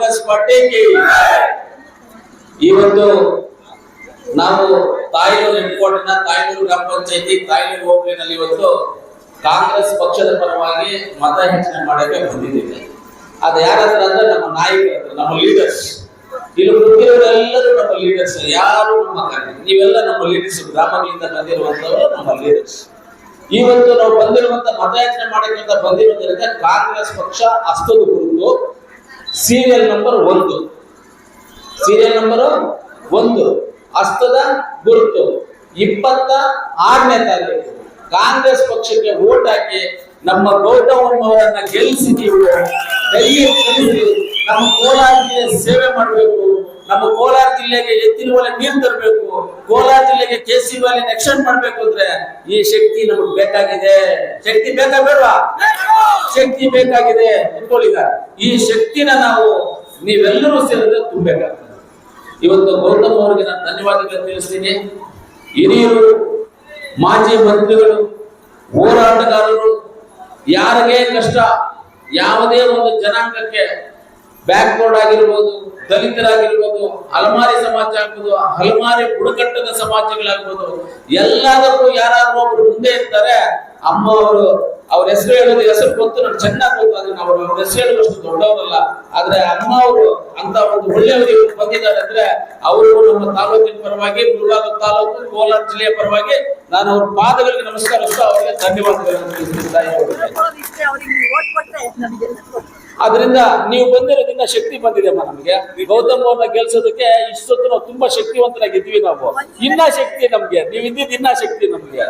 ಕಾಂಗ್ರೆಸ್ ಪಾರ್ಟಿಗೆ ಇವತ್ತು ನಾವು ತಾಯಿನೂರು ಹೆಡ್ಕೋರ್ಟ್ನ ತಾಯಿನೂರು ಗ್ರಾಮ ಪಂಚಾಯತಿ ತಾಯಿನೂರು ಹೋಬಳಿನಲ್ಲಿ ಇವತ್ತು ಕಾಂಗ್ರೆಸ್ ಪಕ್ಷದ ಪರವಾಗಿ ಮತ ಮತಯಾಚನೆ ಮಾಡಕ್ಕೆ ಬಂದಿದ್ದೇವೆ. ಅದು ಯಾರಾದ್ರೂ ಅಂದ್ರೆ ನಮ್ಮ ನಾಯಕರು ನಮ್ಮ ಲೀಡರ್ಸ್ ಇಲ್ಲಿ ಕೂತಿರೋರೆಲ್ಲರೂ ನಮ್ಮ ಲೀಡರ್ಸ್ ಯಾರು ನಮ್ಮ ನೀವೆಲ್ಲ ನಮ್ಮ ಲೀಡರ್ಸ್ ಗ್ರಾಮಗಳಿಂದ ಬಂದಿರುವಂತವರು ನಮ್ಮ ಲೀಡರ್ಸ್ ಇವತ್ತು ನಾವು ಬಂದಿರುವಂತ ಮತಯಾಚನೆ ಮಾಡಕ್ಕಿಂತ ಬಂದಿರುವುದರಿಂದ ಕಾಂಗ್ರೆಸ್ ಪಕ್ಷ ಅಷ್ಟೊಂದು ಕುರಿತು ಸೀರಿಯಲ್ ನಂಬರ್ ಒಂದು. ಸೀರಿಯಲ್ ನಂಬರ್ ಒಂದು. ಹಸ್ತದ ಗುರುತು. ಇಪ್ಪತ್ತ ಆರನೇ ತಾರೀಕು. ಕಾಂಗ್ರೆಸ್ ಪಕ್ಷಕ್ಕೆ ವೋಟ್ ಹಾಕಿ ನಮ್ಮ ಗೌತಮ್ ಗೆಲ್ಲಿಸಿದೀವಿ ನಮ್ಮ ಕೋಲಾರಿಗೆ ಸೇವೆ ಮಾಡಬೇಕು. ನಮ್ಮ ಕೋಲಾರ ಜಿಲ್ಲೆಗೆ ಎತ್ತಿನ ಒಲೆ ನೀರು ತರಬೇಕು, ಕೋಲಾರ ಜಿಲ್ಲೆಗೆ ಕೆ ಸಿ ವ್ಯಾಲಿ ಎಕ್ಸ್ಟೆಂಡ್ ಮಾಡ್ಬೇಕು ಅಂದ್ರೆ ಈ ಶಕ್ತಿ ನಮಗೆ ಬೇಕಾಗಿದೆ. ಶಕ್ತಿ ಬೇಕಾ ಬೇಡವಾ? ಶಕ್ತಿ ಬೇಕಾಗಿದೆ ಇಟ್ಕೊಳ್ಳಿಗ ಈ ಶಕ್ತಿನ ನಾವು ನೀವೆಲ್ಲರೂ ಸೇರಿದ್ರೆ ತುಂಬಬೇಕಾಗ್ತದೆ. ಇವತ್ತು ಗೌತಮ್ ಅವರಿಗೆ ನಾನು ಧನ್ಯವಾದಗಳು ತಿಳಿಸ್ತೀನಿ. ಹಿರಿಯರು, ಮಾಜಿ ಮಂತ್ರಿಗಳು, ಹೋರಾಟಗಾರರು, ಯಾರಿಗೆ ಕಷ್ಟ, ಯಾವುದೇ ಒಂದು ಜನಾಂಗಕ್ಕೆ ಬ್ಯಾಕ್ವರ್ಡ್ ಆಗಿರ್ಬೋದು, ದಲಿತರಾಗಿರ್ಬೋದು, ಅಲಮಾರಿ ಸಮಾಜ ಆಗ್ಬೋದು ಹಲಮಾರಿ ಬುಡಕಟ್ಟದ ಸಮಾಜಗಳಾಗ್ಬೋದು, ಎಲ್ಲದಕ್ಕೂ ಯಾರಾದ್ರೂ ಒಬ್ರು ಮುಂದೆ ಇರ್ತಾರೆ ಅಮ್ಮ ಅವರು ಅವ್ರ ಹೆಸರು ಹೇಳೋದು ಹೆಸರು ಗೊತ್ತು, ನಾನು ಚೆನ್ನಾಗಿ ಗೊತ್ತು ಆದ್ರೆ ಅವ್ರ ಹೆಸರು ಹೇಳುವಷ್ಟು ದೊಡ್ಡವರಲ್ಲ. ಆದ್ರೆ ಅಮ್ಮ ಅವರು ಅಂತ ಒಂದು ಒಳ್ಳೆಯವರು ಇವರು ಬಂದಿದ್ದಾರೆ ಅಂದ್ರೆ ಅವರು ನಮ್ಮ ತಾಲೂಕಿನ ಪರವಾಗಿ ಗುರುವಾದ ತಾಲೂಕು, ಕೋಲಾರ ಜಿಲ್ಲೆಯ ಪರವಾಗಿ ನಾನು ಅವ್ರ ಪಾದಗಳಿಗೆ ನಮಸ್ಕಾರ ಅವರಿಗೆ ಧನ್ಯವಾದಗಳನ್ನು ತಿಳಿಸ್ತೀನಿ. ಅದರಿಂದ ನೀವು ಬಂದಿರೋದ್ರಿಂದ ಶಕ್ತಿ ಬಂದಿದೆಮ್ಮ ನಮಗೆ. ಗೌತಮ್ ಅವ್ರನ್ನ ಗೆಲ್ಸೋದಕ್ಕೆ ಇಷ್ಟೊತ್ತು ನಾವು ತುಂಬಾ ಶಕ್ತಿವಂತರಾಗಿದ್ವಿ ನಾವು. ಇನ್ನ ಶಕ್ತಿ ನಮ್ಗೆ. ನೀವು ಇದ್ದಿದ್ದು ಇನ್ನ ಶಕ್ತಿ ನಮ್ಗೆ.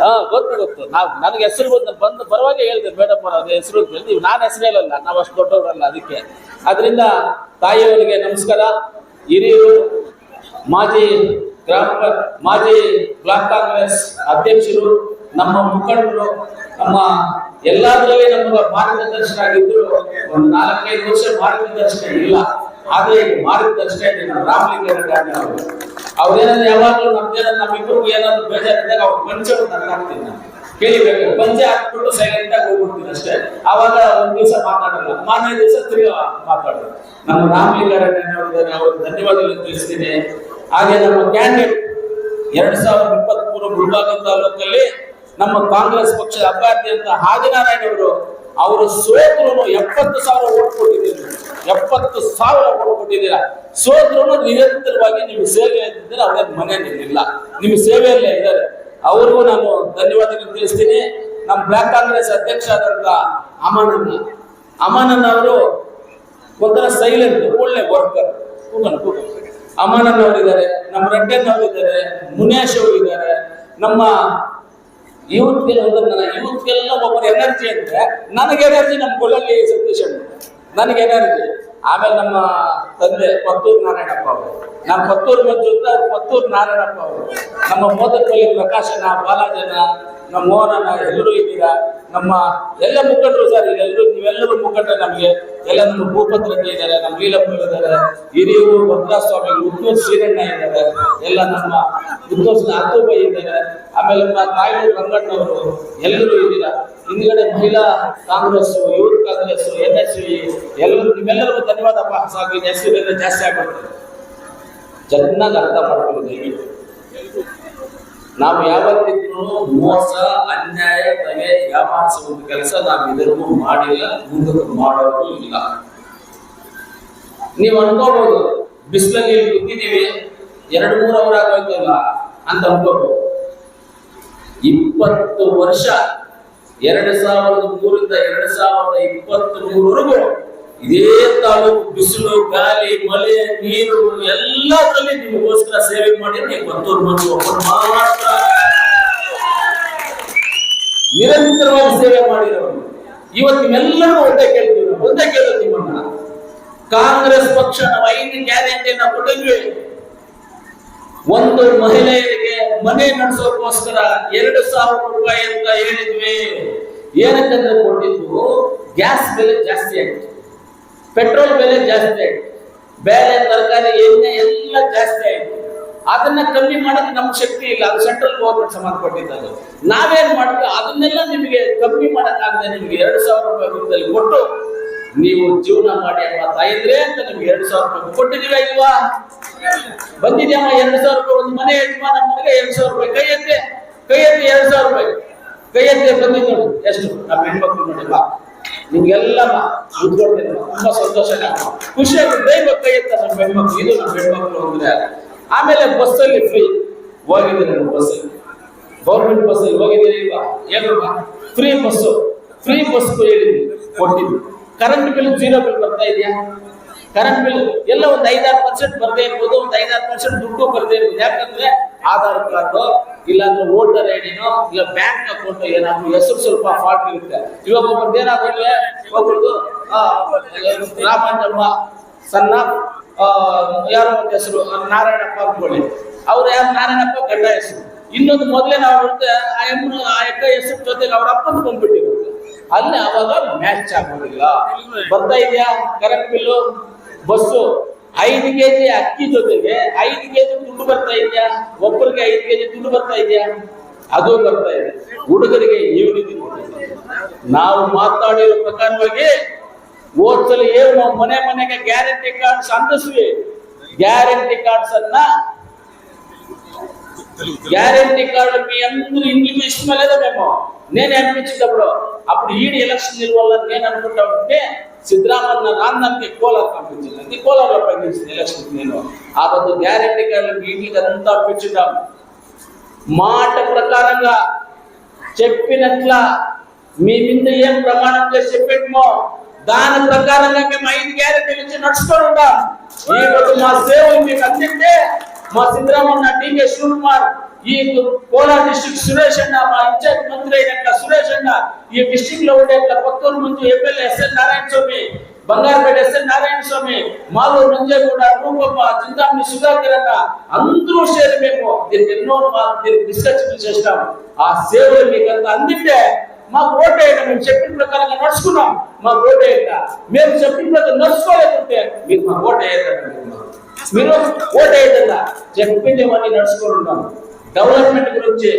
ಹಾ ಗೊತ್ತು ಗೊತ್ತು ನಾವು ನನಗೆ ಹೆಸರು ಬಂದು ಬಂದ ಪರವಾಗಿ ಹೇಳಿದೆ ಮೇಡಮ್ ಅವ್ರ ಹೆಸರು ನೀವು ನಾನು ಹೆಸರು ಹೇಳಲ್ಲ, ನಾವು ಅಷ್ಟು ದೊಡ್ಡವರಲ್ಲ ಅದಕ್ಕೆ. ಅದರಿಂದ ತಾಯಿಯವರಿಗೆ ನಮಸ್ಕಾರ. ಹಿರಿಯರು, ಮಾಜಿ ಗ್ರಾಮ ಮಾಜಿ ಬ್ಲಾಕ್ ಕಾಂಗ್ರೆಸ್ ಅಧ್ಯಕ್ಷರು, ನಮ್ಮ ಮುಖಂಡರು, ನಮ್ಮ ಎಲ್ಲದರಲ್ಲಿ ಮಾರ್ಗದರ್ಶನ ಆಗಿದ್ರು ಒಂದು ನಾಲ್ಕೈದು ವರ್ಷ ಮಾರ್ಗದರ್ಶನ ಇಲ್ಲ. ಆದ್ರೆ ಈಗ ಮಾರ್ಗದರ್ಶಕ ಇದೆ ನಮ್ಮ ರಾಮಲಿಂಗ ಅವರು. ಅವ್ರೇನಾದ್ರು ಯಾವಾಗಲೂ ನಮ್ಮ ನಮ್ಮಿಬ್ಬರಿಗೂ ಏನಾದ್ರು ಬೇಜಾರಿದ್ದಾಗ ಅವ್ರು ಪಂಚೆ ನನಗೆ ಹಾಕ್ತೀನಿ ನಾನು ಕೇಳಿಬೇಕು ಪಂಚೆ ಹಾಕ್ಬಿಟ್ಟು ಸೈಲೆಂಟ್ ಆಗಿ ಹೋಗ್ಬಿಡ್ತೀನಿ ಅಷ್ಟೇ. ಅವಾಗ ಒಂದ್ ದಿವಸ ಮಾತಾಡಲ್ಲ. ಮಾರನೇ ದಿವಸ ತಿರುಗ ಮಾತಾಡಲ್ಲ ನಮ್ಮ ರಾಮಲಿಂಗಾರೆಡ್ಡಿ ಅವ್ರಿಗೆ ಧನ್ಯವಾದಗಳು ತಿಳಿಸ್ತೀನಿ. ಹಾಗೆ ನಮ್ಮ ಕ್ಯಾಂಡಿಡೇಟ್ ಎರಡ್ ಸಾವಿರದ ಇಪ್ಪತ್ತ್ ಮೂರು ಗುಲ್ಬಾಗ ತಾಲೂಕಲ್ಲಿ ನಮ್ಮ ಕಾಂಗ್ರೆಸ್ ಪಕ್ಷದ ಅಭ್ಯರ್ಥಿ ಅಂತ ಹಾದಿನಾರಾಯಣ ಅವರು ಅವರು ಸೋತ್ರು ಎಪ್ಪತ್ತು ಸಾವಿರ ಓಟ್ ಕೊಟ್ಟಿದ್ದೀರಿ. ಎಪ್ಪತ್ತು ಸಾವಿರ ಓಟ್ ಕೊಟ್ಟಿದ್ದೀರಾ. ಸೋತ್ರು ನಿರಂತರವಾಗಿ ನಿಮ್ಮ ಸೇವೆ ಇದ್ದಿದ್ದರೆ ಅವ್ರ ಮನೆ ನಿಲ್ಲ ನಿಮ್ಮ ಸೇವೆಯಲ್ಲೇ ಇದ್ದಾರೆ. ಅವ್ರಿಗೂ ನಾನು ಧನ್ಯವಾದಗಳು ತಿಳಿಸ್ತೀನಿ. ನಮ್ಮ ಬ್ಲಾಕ್ ಕಾಂಗ್ರೆಸ್ ಅಧ್ಯಕ್ಷ ಆದಂತ ಅಮನನ್ನ. ಅಮನನ್ನ ಅವರು ಒಂಥರ ಸೈಲೆಂಟ್ ಒಳ್ಳೆ ವರ್ಕರ್ ಕೂಗನ್ ಅಮನನ್ ಅವರಿದ್ದಾರೆ, ನಮ್ಮ ರೆಡ್ಡನ್ ಅವರಿದ್ದಾರೆ, ಮುನೇಶ್ ಅವರಿದ್ದಾರೆ, ನಮ್ಮ ಯೂತ್ಗೆ ನನ್ನ ಯೂತ್ಗೆಲ್ಲ ಒಬ್ಬರು ಎನರ್ಜಿ ಅಂದರೆ ನನಗೆ ಎನರ್ಜಿ ನಮ್ಮ ಗೊಳ್ಳಲ್ಲಿ ಸತೀಶ್ ನನಗೆ ಎನರ್ಜಿ ಆಮೇಲೆ ನಮ್ಮ ತಂದೆ ಪತ್ತೂರು ನಾರಾಯಣಪ್ಪ ಅವರು. ನಮ್ಮ ಪತ್ತೂರು ಮಂಜು ಅಂತ ಪತ್ತೂರು ನಾರಾಯಣಪ್ಪ ಅವರು. ನಮ್ಮ ಮೋದಕಲ್ಲಿ ಪ್ರಕಾಶನ, ಬಾಲಾಜನ ನಮ್ಮ ಮೋಹನನ ಎಲ್ಲರೂ ಇದ್ದೀರಾ? ನಮ್ಮ ಎಲ್ಲ ಮುಖಂಡರು ಸರ್ ಎಲ್ಲರೂ ನೀವೆಲ್ಲರೂ ಮುಖಂಡ ನಮಗೆ. ಎಲ್ಲ ನಮ್ಮ ಭೂಪತ್ರಜ್ಞ ಇದ್ದಾರೆ, ನಮ್ಮ ಲೀಲಪ್ಪ ಇದ್ದಾರೆ. ಹಿರಿಯೂರು ಭದ್ರಾಸ್ವಾಮಿ ಮುತ್ತೂರು ಶ್ರೀರಣ್ಣ ಇದ್ದಾರೆ. ಎಲ್ಲ ನಮ್ಮ ಮುತ್ತೂರು ಅತ್ತೂಬೈ ಇದ್ದಾರೆ. ಆಮೇಲೆ ನಮ್ಮ ತಾಯಿ ರಂಗಣ್ಣವರು ಎಲ್ಲರೂ ಇದ್ದೀರಾ? ಹಿಂದ್ಗಡೆ ಮಹಿಳಾ Congress youth Congress N S V ಎಲ್ಲರೂ ನಿಮ್ಮೆಲ್ಲರಿಗೂ ಧನ್ಯವಾದ. ಹೆಸರು ಬೇರೆ ಜಾಸ್ತಿ ಆಗ್ಬಿಡ್ತದೆ ಚೆನ್ನಾಗಿ ಅರ್ಥ ಮಾಡ್ಕೊಳ್ಳಿ ದಯವಿಟ್ಟು. ನಾವು ಯಾವತ್ತಿದ್ರು ಮೋಸ ಅನ್ಯಾಯ ತಲೆ ಯಾವ ಕೆಲಸ ನಾವು ಇದನ್ನು ಮಾಡಿಲ್ಲ, ಮುಂದಕ್ಕೆ ಮಾಡೋದು ಇಲ್ಲ. ನೀವು ಅನ್ಕೋಬಹುದು ಬಿಸಿಲಲ್ಲಿ ಇಲ್ಲಿ ಕೂತಿದ್ದೀವಿ, ಎರಡು, ಮೂರು ಅವರ್ ಆಗೋಯ್ತಲ್ಲ ಅಂತ ಅನ್ಕೋಬಹುದು ಇಪ್ಪತ್ತು ವರ್ಷ, ಎರಡು ಸಾವಿರದ ಮೂರಿಂದ ಎರಡು ಸಾವಿರದ ಇಪ್ಪತ್ತ್ ಮೂರವರೆಗೂ ಇದೇ ತಾಲೂಕು ಬಿಸಿಲು, ಗಾಳಿ, ಮಳೆ, ನೀರು, ಎಲ್ಲದರಲ್ಲಿ ನಿಮಗೋಸ್ಕರ ಸೇವೆ ಮಾಡಿ, ನೀವು ಮತ್ತು ಮಂದಿ ಮಾತ್ರ. ನಿರಂತರವಾಗಿ ಸೇವೆ ಮಾಡಿರೋರು ಇವತ್ತು ನಿಮ್ಮೆಲ್ಲರೂ ಒಂದೇ ಕೇಳ್ತೀವಿ ಒಂದೇ ಕೇಳೋದು ನಿಮ್ಮನ್ನ. ಕಾಂಗ್ರೆಸ್ ಪಕ್ಷ ನಾವು ಐದು ಗ್ಯಾರಂಟಿಯನ್ನ ಕೊಟ್ಟಿದ್ವಿ. ಒಂದು ಮಹಿಳೆಯರಿಗೆ ಮನೆ ನಡೆಸೋಕೋಸ್ಕರ ಎರಡು ಸಾವಿರ ರೂಪಾಯಿ ಅಂತ ಹೇಳಿದ್ವಿ. ಏನಕ್ಕಂದ್ರೆ ಕೊಟ್ಟಿದ್ದು? ಗ್ಯಾಸ್ ಬೆಲೆ ಜಾಸ್ತಿ ಆಯ್ತು. ಪೆಟ್ರೋಲ್ ಬೆಲೆ ಜಾಸ್ತಿ ಆಯ್ತು. ಬೇರೆ ತರಕಾರಿ, ಎಣ್ಣೆ ಎಲ್ಲ ಜಾಸ್ತಿ ಆಯ್ತು. ಅದನ್ನ ಕಮ್ಮಿ ಮಾಡಕ್ ನಮ್ ಶಕ್ತಿ ಇಲ್ಲ. ಅದು ಸೆಂಟ್ರಲ್ ಗೌರ್ಮೆಂಟ್ ಸಂಬಂಧಪಟ್ಟಿದ್ದು ನಾವೇನ್ ಮಾಡ್ತೀವಿ? ಅದನ್ನೆಲ್ಲ ನಿಮಗೆ ಕಮ್ಮಿ ಮಾಡಕ್ಕಾಗದೆ ನಿಮ್ಗೆ ಎರಡು ಸಾವಿರ ರೂಪಾಯಿ ರೂಪದಲ್ಲಿ ಕೊಟ್ಟು ನೀವು ಜೀವನ ಮಾಡಿ ಅಮ್ಮ ತಾಯಿದ್ರೆ ಅಂತ ನಿಮ್ಗೆ ಎರಡು ಸಾವಿರ ರೂಪಾಯಿ ಕೊಟ್ಟಿದೀವ ಇಲ್ವಾ? ಬಂದಿದ್ಯಮ್ಮ, ಎರಡು ಸಾವಿರ ರೂಪಾಯಿ ಒಂದು ಮನೆ ಯಜಮಾನ ಮನೆಗೆ ಎರಡು ಸಾವಿರ ರೂಪಾಯಿ. ಕೈ ಎತ್ತೆ ಕೈ ಎತ್ತೆ ಎರಡು ಸಾವಿರ ರೂಪಾಯಿ. ಕೈ ಎತ್ತೆ ಬಂದಿದ್ದು ಎಷ್ಟು? ನಮ್ಮ ಹೆಣ್ಮಕ್ಳು ನೋಡಿ, ಬಾ. ನಿಮ್ಗೆಲ್ಲ ಮುದ್ಕೊಡ್ತೀನಿ ತುಂಬಾ ಸಂತೋಷ ಖುಷಿಯಾಗಿ ದೈವ ಕೈ ಎತ್ತ ನಮ್ಮ ಹೆಣ್ಮಕ್ಳು? ಇದು ನಮ್ಮ ಹೆಣ್ಮಕ್ಳು ಅಂದ್ರೆ, ಆಮೇಲೆ ಬಸ್ಸಲ್ಲಿ ಫ್ರೀ ಹೋಗಿದ್ದೀನಿ ಬಸ್ಸಲ್ಲಿ. ಗೌರ್ಮೆಂಟ್ ಬಸ್ಸಲ್ಲಿ ಹೋಗಿದ್ದೀನಿ ಇಲ್ವಾ? ಏನು ಫ್ರೀ ಬಸ್ಸು. ಫ್ರೀ ಬಸ್ ಹೇಳಿದ್ವಿ, ಕೊಟ್ಟಿದ್ವಿ. ಕರೆಂಟ್ ಬಿಲ್ ಜೀರೋ ಬಿಲ್ ಬರ್ತಾ ಇದೆಯಾ? ಕರೆಂಟ್ ಬಿಲ್ ಎಲ್ಲ ಒಂದು ಐದಾರು ಪರ್ಸೆಂಟ್ ಬರದೇ ಇರ್ಬೋದು, ಒಂದು ಐದಾರು ಪರ್ಸೆಂಟ್ ದುಡ್ಡು ಬರದೇ ಇರ್ಬೋದು. ಯಾಕಂದ್ರೆ ಆಧಾರ್ ಕಾರ್ಡು, ಇಲ್ಲಾಂದ್ರೆ ವೋಟರ್ ಡಿನೋ ಇಲ್ಲ ಬ್ಯಾಂಕ್ ಅಕೌಂಟ್ ಏನಾದ್ರು ಹೆಸರು ಸ್ವಲ್ಪ ಫಾಲ್ಟ್ ಇರುತ್ತೆ. ಇವಾಗ ಒಬ್ಬರು ಏನಾಗುತ್ತೆ ಒಬ್ಬರದು ರಾಮಾಂಜಮ್ಮ ಸಣ್ಣ ಯಾರೋ ಒಂದು ಹೆಸರು ನಾರಾಯಣಪ್ಪ ಅಂದ್ಕೊಳ್ಳಿ. ಅವ್ರು ಯಾರು? ನಾರಾಯಣಪ್ಪ ಗಡ್ಡ ಹೆಸರು. ಇನ್ನೊಂದು ಮೊದಲೇ ನಾವು ನೋಡಿದ್ರೆ ಆ ಎಮ್ಮನ ಆ ಎಕ್ಕ ಹೆಸರು ಜೊತೆಗೆ ಅವ್ರ ಅಪ್ಪನ ಬಂದ್ಬಿಟ್ಟಿರುತ್ತೆ. ಅಲ್ಲಿ ಅವಾಗ ಮ್ಯಾಚ್ ಆಗೋದಿಲ್ಲ. ಬರ್ತಾ ಇದೆಯಾ ಕರೆಂಟ್ ಬಿಲ್ಲು ಬಸ್ಸು ಐದು ಕೆಜಿ ಅಕ್ಕಿ ಜೊತೆಗೆ ಐದು ಕೆಜಿ ದುಡ್ಡು ಬರ್ತಾ ಇದೆಯಾ ಒಬ್ಬರಿಗೆ ಐದು ಕೆಜಿ ದುಡ್ಡು ಬರ್ತಾ ಇದೆಯಾ ಅದು ಬರ್ತಾ ಇದೆ ಹುಡುಗರಿಗೆ ಈವ್ನಿಂಗ್ ನಾವು ಮಾತಾಡಿರೋ ಪ್ರಕಾರವಾಗಿ ಹೋದ್ಸಲ ಏನು ನಾವು ಮನೆ ಮನೆಗೆ ಗ್ಯಾರಂಟಿ ಕಾರ್ಡ್ಸ್ ಅಂದಿಸ್ವಿ ಗ್ಯಾರಂಟಿ ಕಾರ್ಡ್ಸ್ ಅನ್ನ గ్యారంటీ కార్డు మీ అందరూ ఇంగ్లీష్ లేదా మేము నేను అనిపించేటప్పుడు అప్పుడు ఈడి ఎలక్షన్ వల్ల నేను అనుకుంటా ఉంటే సిద్ధరామన్న రాందానికి కోలార్ పంపించింది. కోలార్లో పంపించింది ఎలక్షన్ నేను. ఆ రోజు గ్యారంటీ కార్డు మీ ఇంటికి అంతా పంపించున్నాం మాట ప్రకారంగా చెప్పినట్ల మీ మీద ఏం ప్రమాణం చేసి చెప్పేమో దాని ప్రకారంగా మేము ఐదు గ్యారెంటీలు ఇచ్చి నడుచుకొని ఉంటాం. ఈ రోజు మా సేవలు మీకు అందింటే మా సిద్ధరామన్న డికే శివకుమార్ ఈ కోలార్ డిస్ట్రిక్ట్ సురేష్ అన్న మా ఇన్ఛార్జ్ మంత్రి అయిన సురేష్ అన్న ఈ డిస్ట్రిక్ట్లో ఉండే కొత్తూరు ముందు MLA S N Narayana Swamy Bangarpet S N Narayana Swamy మాలో నుంచే కూడా రూపమ్మ చింతామణి సుధాకర్ అన్న అందరూ చేరి మేము దీనికి ఎన్నో దీనికి డిస్కషన్ చేస్తాం ఆ సేవలు మీకు అంత మా మాకు ఓటేయండి మేము చెప్పిన ప్రకారంగా నడుచుకున్నాం. మాకు ఓటేయండి. మేము చెప్పిన ప్రకారం నడుచుకోలేకుంటే మీరు మా ఓటేయద్దండి. మీరు ఓటేయద్దా చెప్పింది ఇవన్నీ నడుచుకొని ఉన్నాం. డెవలప్మెంట్ గురించి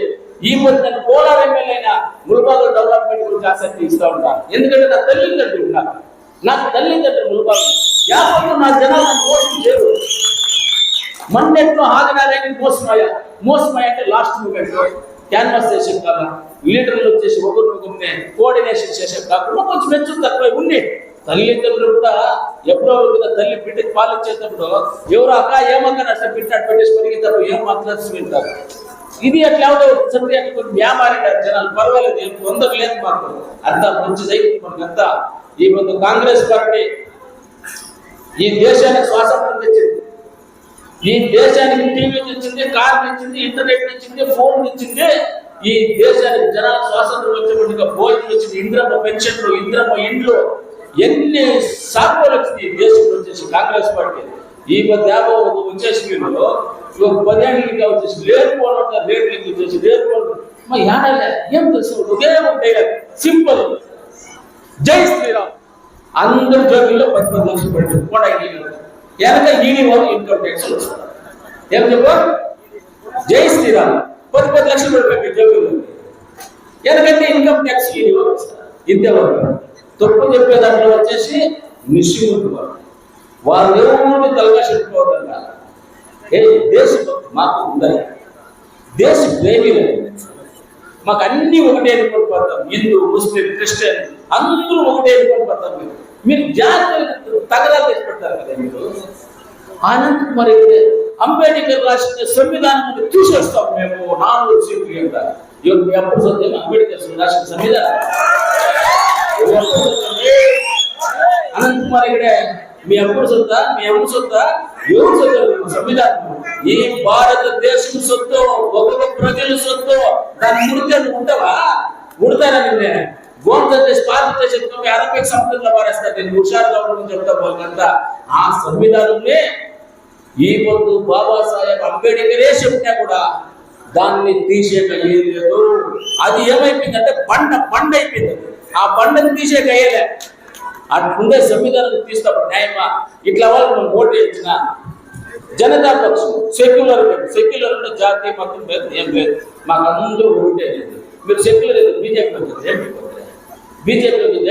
ఈ మధ్య కోలార్ ఎమ్మెల్యే అయినా ముల్బాగు డెవలప్మెంట్ గురించి ఆసక్తి ఇస్తూ ఉంటాను ఎందుకంటే నా తండ్రి నాకు నాకు తల్లిదండ్రులు యాభై నా జనాలను మోసం చేయరు మొన్నెట్లో ఆగనాలని మోసమయ్యా మోసమయ్య అంటే లాస్ట్ మూమెంట్ క్యాన్వాస్ చేసాం కదా. లీడర్లు వచ్చేసి ఒకరు ఒకరిని కోఆర్డినేషన్ చేసాం కాకుండా కొంచెం మెచ్చు తక్కువ ఉండి తల్లిదండ్రులు కూడా ఎప్పుడో ఒకరు తల్లి బిడ్డకి పాలు ఇచ్చేటప్పుడు ఎవరు అక్క ఏమక్క అట్లా బిడ్డ అట్టు పెట్టేసి పెరిగితారు ఏం మాట్లాడుతూ వింటారు ఇది అట్లా ఎవడో సత్య కొంచెం వ్యాపారి జనాలు పర్వాలేదు ఏం తొందర లేదు మాకు. అంతా మంచిదై మనకంతా ఈ ముందు కాంగ్రెస్ పార్టీ ఈ దేశానికి స్వాతంత్రం తెచ్చింది. ఈ దేశానికి టీవీ తెచ్చింది కార్ తెచ్చింది ఇంటర్నెట్ తెచ్చింది ఫోన్ తెచ్చింది. ఈ దేశానికి జనాల స్వాతంత్రం వచ్చేప్పటిగా భోజనం వచ్చింది. ఇంద్రమ్మ పెన్షన్లు ఇంద్రమ్మ ఇండ్లు ఎన్ని సాకులు వచ్చింది ఈ దేశంలో వచ్చేసి కాంగ్రెస్ పార్టీ. ఈ మధ్య యాభై ఒక వచ్చేసి మీరు ఒక పదేళ్ళకి వచ్చేసి లేకపోవడం లేరు వచ్చేసి లేకపోవడం మా ఏడాలే ఏం తెలుసు? ఒకే ఒక సింపుల్ జై శ్రీరామ్. అందరు జోబుల్లో పది పది లక్షలు పెట్టి కూడా వెనక ఈడీ వాళ్ళు ఇన్కమ్ ట్యాక్స్ వస్తారు ఏం చెప్పు? జై శ్రీరామ్. పది పది లక్షలు పెట్టి జోబుల్లో ఎందుకంటే ఇన్కమ్ ట్యాక్స్ ఈడీ వాళ్ళు వస్తారు. ఇంతే వాళ్ళు. తప్పు చెప్పే దాంట్లో వచ్చేసి నిశ్చిముడు వాళ్ళు. వాళ్ళు ఎవరు ఏ దేశభక్తి మాకు ఉందని దేశ ప్రేమిలు. మాకు అన్ని ఒకటే అనుకుని పోతాం. హిందూ ముస్లిం క్రిస్టియన్ అందరూ ఒకటే అనుకుని మీరు. మీరు జాగ్రత్తలు తగదాలు తెచ్చి పెడతారు కదా మీరు. అనంత మరి అంబేద్కర్ రాసిన సంవిధానం మీద చూసేస్తాం మేము నాలుగు సీట్లు ఎంత ఇవాళ మీ అప్పుడు చదివిన అంబేద్కర్ రాసిన సంవిధానం. అనంత కుమార్ ఇక్కడే మీ అప్పుడు సొత్త మీ అమ్మ సొత్తా ఎవరు సొత్తు సంవిధానం. ఈ భారతదేశం సొత్తు ఒక్కొక్క ప్రజల సొత్తు దాన్ని ముడితే ఉంటావా ముడతారా నిన్నే? గోంత చేసి పాత చేసి ఎత్తుకొని అరవై పారేస్తారు నేను హుషారుగా ఉండమని చెప్తా వాళ్ళకంతా ఆ సంవిధానంలో ఈ పొద్దు బాబాసాహెబ్ అంబేడ్కరే చెప్పినా కూడా దాన్ని తీసేక ఏది లేదు. అది ఏమైపోయిందంటే బండ బండ అయిపోయింది. ఆ బండని తీసేక అయ్యేలే అట్లుండే సంవిధానం తీసుకోవడం న్యాయమా? ఇట్లా వాళ్ళు మనం ఓటు ఇచ్చిన జనతా పక్షం సెక్యులర్ లేదు. సెక్యులర్ అంటే జాతి మతం లేదు ఏం లేదు. మాకు అందరూ ఒకటే లేదు. మీరు సెక్యులర్ లేదు బీజేపీ బీజేపీ వచ్చి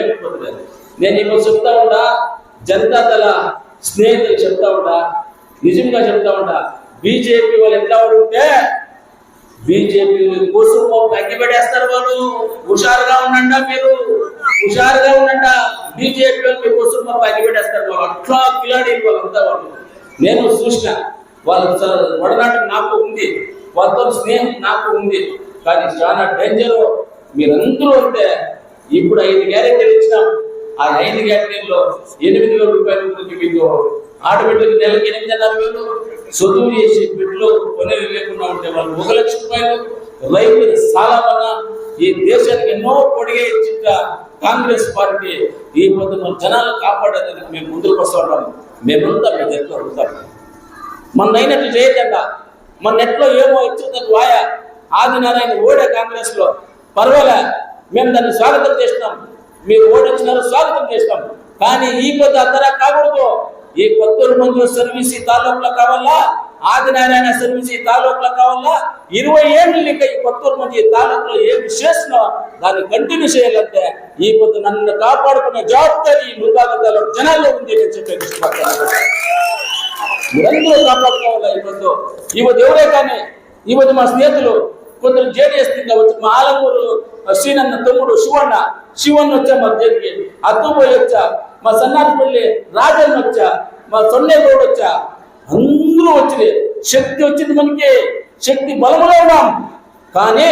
నేను ఇప్పుడు చెప్తా ఉండా జనతా దళ స్నేహితులు చెప్తా ఉండా నిజంగా చెప్తా ఉంటా బీజేపీ వాళ్ళు ఎట్లా ఉంటే బీజేపీ కోసం అగ్గి వాళ్ళు. హుషారుగా ఉండండి మీరు? హుషారుగా ఉండండి? బీజేపీ వాళ్ళు మీ కోసం అగ్గి వాళ్ళు. అట్లా కిలాడి వాళ్ళంతా వాళ్ళు. నేను చూసిన వాళ్ళ స- నాకు ఉంది. వాళ్ళతో స్నేహం నాకు ఉంది. కానీ చాలా డేంజరు మీరందరూ ఉంటే ఇప్పుడు ఐదు గ్యారెంటీలు ఇచ్చినాం ఆ ఐదు గ్యారెంటీల్లో ఎనిమిది వేల రూపాయలు ఉంటుంది మీకు. ఆడబిడ్డకి నెలకి ఎనిమిదిన్నర వేలు చదువు చేసి బిడ్డలు కొనేది లేకుండా ఉంటే వాళ్ళు ఒక లక్ష రూపాయలు. రైతులు సాలమన ఈ దేశానికి ఎన్నో పొడిగే ఇచ్చిన కాంగ్రెస్ పార్టీ. ఈ పొద్దున జనాలు కాపాడేదానికి మేము ముందుకు వస్తుంటాం మేమంతా మీ దగ్గర ఉంటాం మన అయినట్లు చేయదండ మన నెట్లో ఏమో ఇచ్చిందని వాయ. ఆదినారాయణ ఓడే కాంగ్రెస్లో. పర్వాలే. మేము దాన్ని స్వాగతం చేసినాం మీరు ఓడించినారు స్వాగతం చేస్తాం. కానీ ఈ పొద్దు అందరా కాకూడదు. ఈ కొత్తూరు మంజు సర్వీస్ ఈ తాలూకులో కావాలా? ఆదినారాయణ సర్వీస్ ఈ తాలూకులో కావాలా? ఇరవై ఏళ్ళు ఇంకా ఈ కొత్తూరు మంది ఈ తాలూకులో ఏమి చేసినా దాన్ని కంటిన్యూ చేయాలంటే ఈ పొద్దు నన్ను కాపాడుకునే జవాబారి ఈ మృగాల జనాల్లో ఉంది అని చెప్పి కాపాడుకోవాలా ఈ పొద్దు ఈ పొద్దు ఎవరే కానీ ఈ పొద్దు మా స్నేహితులు కొందరు జేడిఎస్ కింద వచ్చి మా ఆలమూరు శ్రీనన్న తమ్ముడు శివన్న శివన్న వచ్చా మా దగ్గరికి అత్తుబోయి వచ్చా మా సన్నారపల్లి రాజన్న వచ్చా మా సొన్నేగౌడ్ వచ్చా. అందరూ వచ్చింది శక్తి వచ్చింది మనకి. శక్తి బలములో ఉన్నాం. కానీ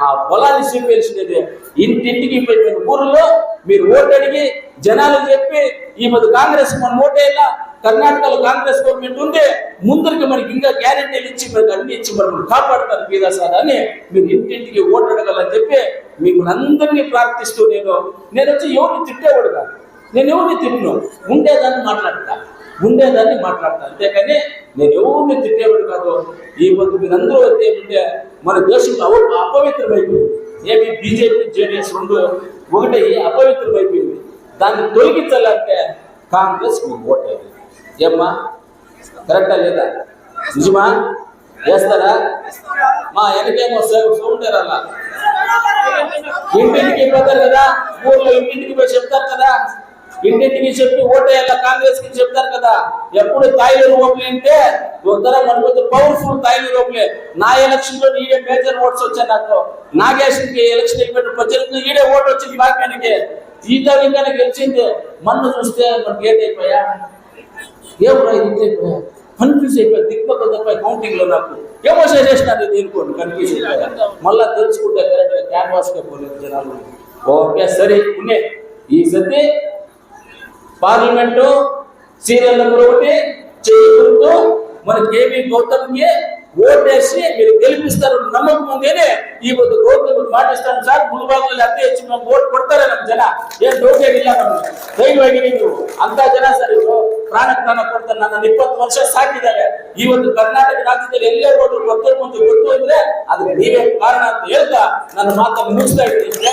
ఆ బలాన్ని స్వీకరించినది ఇంటింటికి పోయి మీరు ఊర్లో మీరు ఓటు అడిగి జనాలు చెప్పి ఈ మధ్య కాంగ్రెస్ మనం ఓటేలా కర్ణాటకలో కాంగ్రెస్ గవర్నమెంట్ ఉంటే ముందరికి మనకి ఇంకా గ్యారెంటీలు ఇచ్చి మనకి అన్ని ఇచ్చి మనల్ని కాపాడుతారు బీదా సార్ అని మీరు ఇంటింటికి ఓటు అడగాలని చెప్పి మీకు అందరినీ ప్రార్థిస్తూ నేను నేను వచ్చి ఎవరిని తిట్టేవాడు కాదు. నేను ఎవరిని తిట్టను. ఉండేదాన్ని మాట్లాడతా. ఉండేదాన్ని మాట్లాడతా. అంతేకాని నేను ఎవరిని తిట్టేవాడు కాదు. ఈ పొద్దు మీరందరూ అయితే ఉంటే మన దేశంలో అవ అపవిత్రమైపోయింది. ఏమి బీజేపీ జేడీఎస్ రెండు ఒకటి అపవిత్రమైపోయింది. దాన్ని తొలగించాలంటే కాంగ్రెస్ ఓటే. ఏమ్మా? కరెక్టా లేదా? నిజమా? వేస్తారా? మా వెనకేమో సౌండ్ అలా. ఇంటింటికి పోతారు కదా? ఊర్లో ఇంటింటికి పోయి చెప్తారు కదా? ఇంటింటికి చెప్పి ఓటేయాల? కాంగ్రెస్కి చెప్తారు కదా? ఎప్పుడు తాయిల రూపంలో అంటే ఉత్తర మనకు పవర్ఫుల్ తాయిల రూపలే. నా ఎలక్షన్లో ఈడే మేజర్ ఓట్స్ వచ్చాయి నాకు నాగేషన్కి ఎలక్షన్ అయిపోయిన ప్రజలకు ఈడే ఓటు వచ్చింది వాక్యానికి ఈ తరంగానే గెలిచింది. మన్ను చూస్తే మనకి ఏటైపోయా? ఏమో ఇది కన్ఫ్యూజ్ అయిపోయా దిక్కుపక్క తప్ప కౌంటింగ్లో నాకు. ఏమో చేసినారు దీనికోండి కన్ఫ్యూజ్ అయిపోయా మళ్ళా తెలుసుకుంటే కరెక్ట్ క్యాన్వాస్గా పోలేదు జనాలు. ఓకే సరే ఉన్నే ఈ సతి పార్లమెంటు సీరియల్ నెంబర్ ఒకటి చేయకూడదు మన కేవీ గౌతమ్కి ಓಟೇಸಿ ಮೇಲೆ ಗೆಲ್ಪಿಸ್ತಾರ ನಮಗ್ ಮುಂದೇನೆ ಈ ಒಂದು రోడ్లు మీరు ಸರ್ ಅತಿ ಹೆಚ್ಚು ನಮ್ಗೆ ಓಟ್ ಕೊಡ್ತಾರೆ ನಮ್ಮ ಜನ. ಏನ್ ಡೌಟೇ ಇಲ್ಲ ನಮ್ಗೆ. ದಯವಾಗಿ ನೀವು ಅಂತ ಜನ ಸರ್ ಇವರು ಪ್ರಾಣ ಪ್ರಾಣ ಕೊಡ್ತಾರೆ. ನನ್ನ ಇಪ್ಪತ್ತು ವರ್ಷ ಸಾಕಿದ್ದಾರೆ. ಈ ಒಂದು ಕರ್ನಾಟಕ ರಾಜ್ಯದಲ್ಲಿ ಎಲ್ಲೇ ಹೋದ್ರು ಗೊತ್ತಿರುವಂತ ಗೊತ್ತು ಅಂದ್ರೆ ಅದು ನೀವೇ ಕಾರಣ ಅಂತ ಹೇಳ್ತಾ ನನ್ನ ಮಾತನ್ನು ಮುಗಿಸ್ತಾ ಇದ್ದೀನಿ.